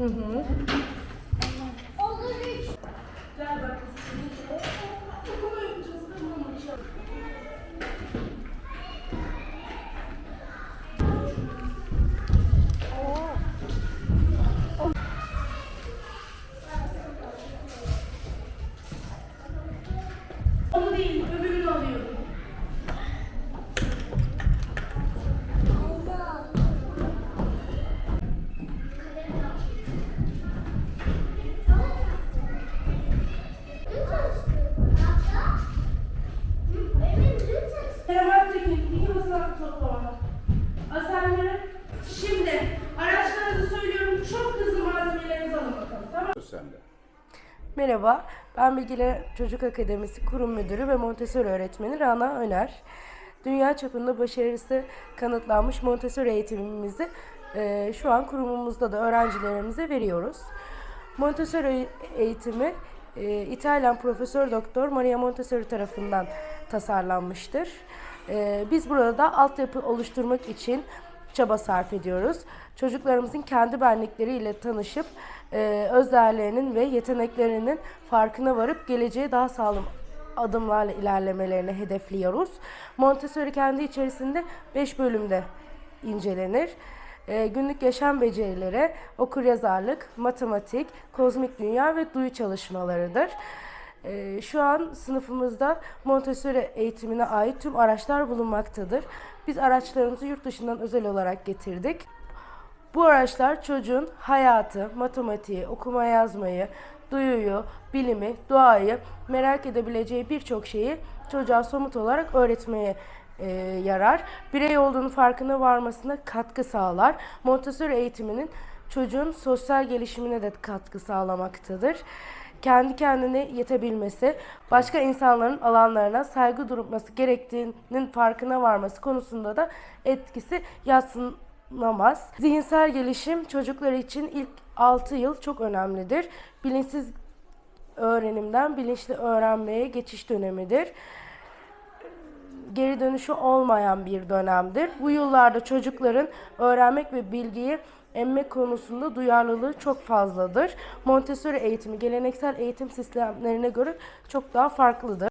Mm-hmm. Sende. Merhaba, ben Bilgiler Çocuk Akademisi Kurum Müdürü ve Montessori öğretmeni Rana Öner. Dünya çapında başarısı kanıtlanmış Montessori eğitimimizi e, şu an kurumumuzda da öğrencilerimize veriyoruz. Montessori eğitimi e, İtalyan Profesör Doktor Maria Montessori tarafından tasarlanmıştır. E, biz burada altyapı oluşturmak için çaba sarf ediyoruz. Çocuklarımızın kendi benlikleriyle tanışıp e, öz değerlerinin ve yeteneklerinin farkına varıp geleceğe daha sağlam adımlarla ilerlemelerini hedefliyoruz. Montessori kendi içerisinde 5 bölümde incelenir. E, günlük yaşam becerileri, okuryazarlık, matematik, kozmik dünya ve duyu çalışmalarıdır. E, şu an sınıfımızda Montessori eğitimine ait tüm araçlar bulunmaktadır. Biz araçlarımızı yurt dışından özel olarak getirdik. Bu araçlar çocuğun hayatı, matematiği, okuma yazmayı, duyuyu, bilimi, doğayı merak edebileceği birçok şeyi çocuğa somut olarak öğretmeye e, yarar. Birey olduğunu farkına varmasına katkı sağlar. Montessori eğitiminin çocuğun sosyal gelişimine de katkı sağlamaktadır. Kendi kendine yetebilmesi, başka insanların alanlarına saygı durması gerektiğinin farkına varması konusunda da etkisi yatsınamaz. Zihinsel gelişim çocuklar için ilk 6 yıl çok önemlidir. Bilinçsiz öğrenimden bilinçli öğrenmeye geçiş dönemidir geri dönüşü olmayan bir dönemdir. Bu yıllarda çocukların öğrenmek ve bilgiyi emmek konusunda duyarlılığı çok fazladır. Montessori eğitimi geleneksel eğitim sistemlerine göre çok daha farklıdır.